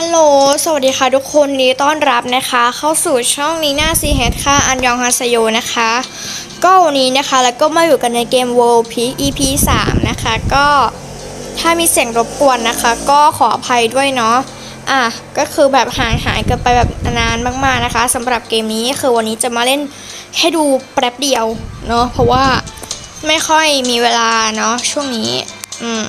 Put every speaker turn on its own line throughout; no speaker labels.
ฮัลโหล สวัสดีค่ะทุกคนนี้ต้อนรับนะคะ เข้าสู่ช่องนีน้าซีเฮดค่ะ อันยองฮาซโยนะคะ ก็วันนี้นะคะแล้วก็มาอยู่กันในเกม World p e EP 3 นะคะ ก็ถ้ามีเสียงรบกวนนะคะ ก็ขออภัยด้วยเนาะ อะ ก็คือแบบห่างหายกันไปแบบนานมากๆนะคะสำหรับเกมนี้คือวันนี้จะมาเล่นให้ดูแป๊บเดียวเนาะเพราะว่าไม่ค่อยมีเวลาเนาะช่วงนี้ อืม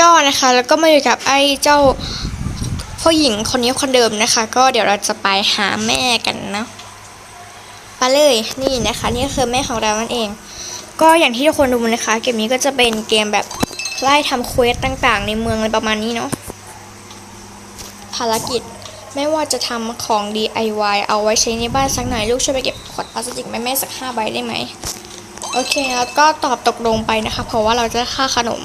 ก็นะคะ แล้วก็มาอยู่กับไอ้เจ้าผู้หญิงคนนี้คนเดิมนะคะ ก็เดี๋ยวเราจะไปหาแม่กันนะไปเลยนี่นะคะ นี่คือแม่ของเรานั่นเอง ก็อย่างที่ทุกคนดูนะคะ เกมนี้ก็จะเป็นเกมแบบไล่ทำเควสต่างๆ ในเมืองอะไรประมาณนี้เนาะภารกิจไม่ว่าจะทำของ DIY เอาไว้ใช้ในบ้านสักหน่อยลูกช่วยไปเก็บขวดพลาสติกแม่แม่ๆสักห้าใบได้ไหมโอเคแล้วก็ตอบตกลงไปนะคะ เพราะว่าเราจะค่าขนม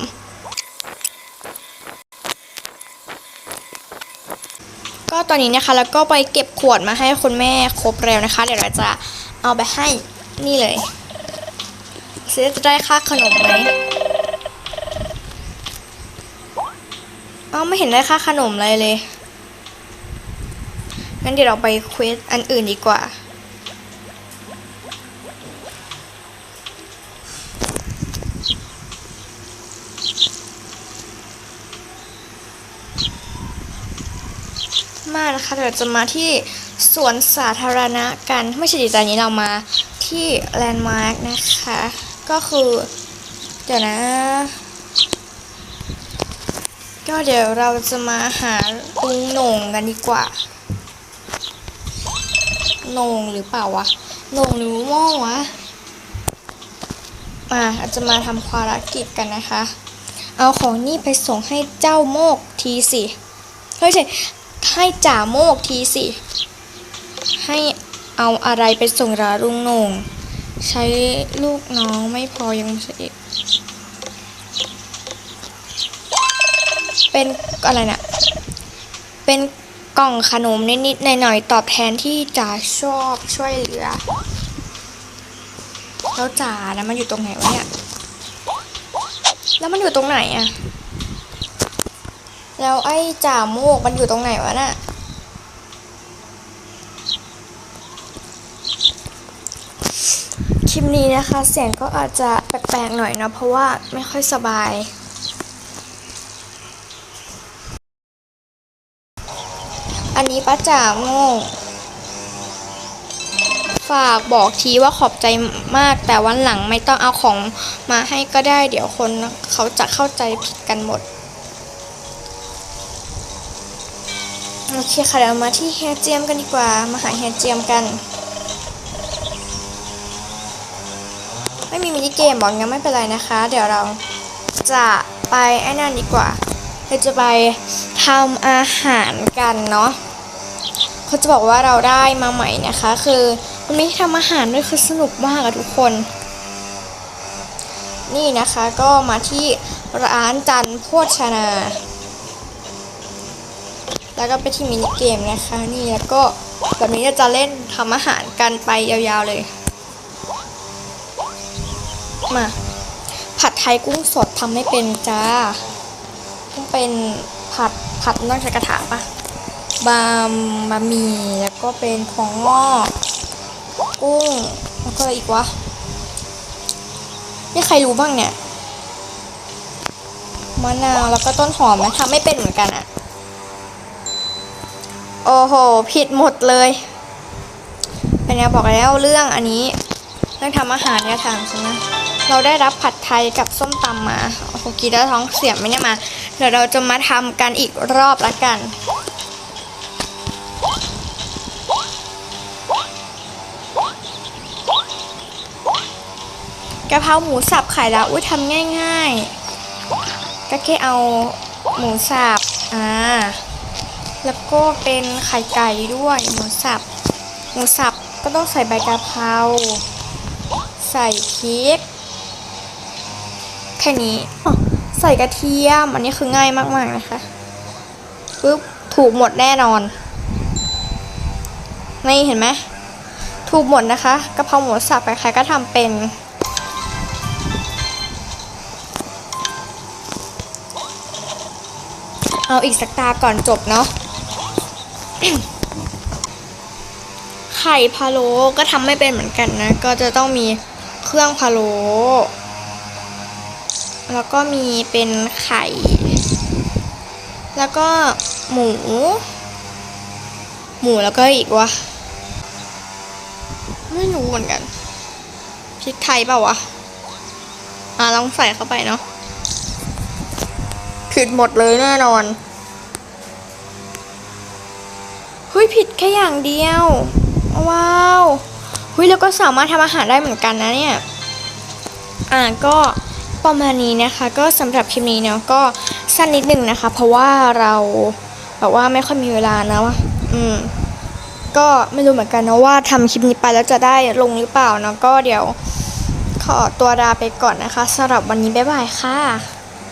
ก็ตอนนี้นะคะแล้วก็ไปเก็บขวดมาให้คุณแม่ครบแล้วนะคะ เดี๋ยวเราจะเอาไปให้นี่เลยซื้อจะได้ค่าขนมไหมเอาไม่เห็นได้ค่าขนมเลยเลยงั้นเดี๋ยวเราไปเควสอันอื่นดีกว่า มากนะคะเดี๋ยวจะมาที่สวนสาธารณะกันไม่ใช่ดิแต่นี้เรามาที่แลนด์มาร์กนะคะ ก็คือเดี๋ยวนะ ก็เดี๋ยวเราจะมาหาลุงโหน่งกันดีกว่าโหน่งหรือเปล่าวะโหน่งหรือโม่งวะมาอาจจะมาทำภารกิจกันนะคะ เอาของนี่ไปส่งให้เจ้าโมกทีสิเฮ้ยใช่ ให้จ่าโมกทีสิ ให้เอาอะไรไปส่งราลุงหน่งใช้ลูกน้องไม่พอยังใช่อีกเป็นอะไรนะเป็นกล่องขนมนิดๆหน่อยๆตอบแทนที่จ่าชอบช่วยเหลือแล้วจ่านะมันอยู่ตรงไหนวะเนี่ย แล้วมันอยู่ตรงไหนอะ แล้วไอ้จ่าโมกมันอยู่ตรงไหนวะน่ะคลิปนี้นะคะ เสียงก็อาจจะแปลกๆหน่อยนะเพราะว่าไม่ค่อยสบายอันนี้ป้าจ่าโมกฝากบอกทีว่าขอบใจมากแต่วันหลังไม่ต้องเอาของมาให้ก็ได้ เดี๋ยวคนเขาจะเข้าใจผิดกันหมด โอเคค่ะเดี๋ยวมาที่แฮร์เจียมกันดีกว่า มาหาแฮร์เจียมกัน ไม่มีมินิเกมบอกงั้นไม่เป็นไรนะคะ เดี๋ยวเราจะไปไอ้นั่นดีกว่าเราจะไปทำอาหารกันเนาะเขาจะบอกว่าเราได้มาใหม่นะคะ คือมันมีที่ทำอาหารด้วยคือสนุกมากอะทุกคน นี่นะคะก็มาที่ร้านจันโภชนา แล้วก็ไปที่มินิเกมนะคะ นี่แล้วก็แบบนี้จะเล่นทำอาหารกันไปยาวๆเลย มา ผัดไทยกุ้งสดทำไม่เป็นจ้า ต้องเป็นผัดผัดต้องใช้กระถางปะบะบะหมี่แล้วก็เป็นของงอกกุ้งแล้วก็อะไรอีกวะนี่ใครรู้บ้างเนี่ยมะนาวแล้วก็ต้นหอมนะทำไม่เป็นเหมือนกันอะ โอ้โห ผิดหมดเลย เป็นไงบอกแล้วเรื่องอันนี้เรื่องทำอาหารเนี่ยถามฉันนะ เราได้รับผัดไทยกับส้มตำมา โอ้โหกินแล้วท้องเสียไหมเนี่ยมา เดี๋ยวเราจะมาทำกันอีกรอบละกันกะเพราหมูสับไข่ดาวอุ้ยทำง่ายๆก็แค่เอาหมูสับ อ่า แล้วก็เป็นไข่ไก่ด้วยหมูสับ หมูสับก็ต้องใส่ใบกะเพราใส่พริกแค่นี้ใส่กระเทียม อันนี้คือง่ายมากๆนะคะปึ๊บถูกหมดแน่นอนนี่เห็นไหมถูกหมดนะคะกะเพราหมูสับใครๆก็ทำเป็นเอาอีกสักตาก่อนจบเนาะ ไข่พะโล้ก็ทำไม่เป็นเหมือนกันนะ ก็จะต้องมีเครื่องพะโล้แล้วก็มีเป็นไข่ แล้วก็หมู หมูแล้วก็อีกวะ ไม่รู้เหมือนกันพริกไทยเปล่าวะ อะลองใส่เข้าไปเนาะผิดหมดเลยแน่นอน ยผิดแค่อย่างเดียว ว้าวเฮ้ยแล้วก็สามารถทำอาหารได้เหมือนกันนะเนี่ย อ่าก็ประมาณนี้นะคะก็สำหรับคลิปนี้เนาะก็สั้นนิดหนึ่งนะคะ เพราะว่าเราแบบว่าไม่ค่อยมีเวลานะวะอืมก็ไม่รู้เหมือนกันนะว่าทำคลิปนี้ไปแล้วจะได้ลงหรือเปล่าเนาะก็เดี๋ยวขอตัวลาไปก่อนนะคะสำหรับวันนี้บ๊ายบายค่ะ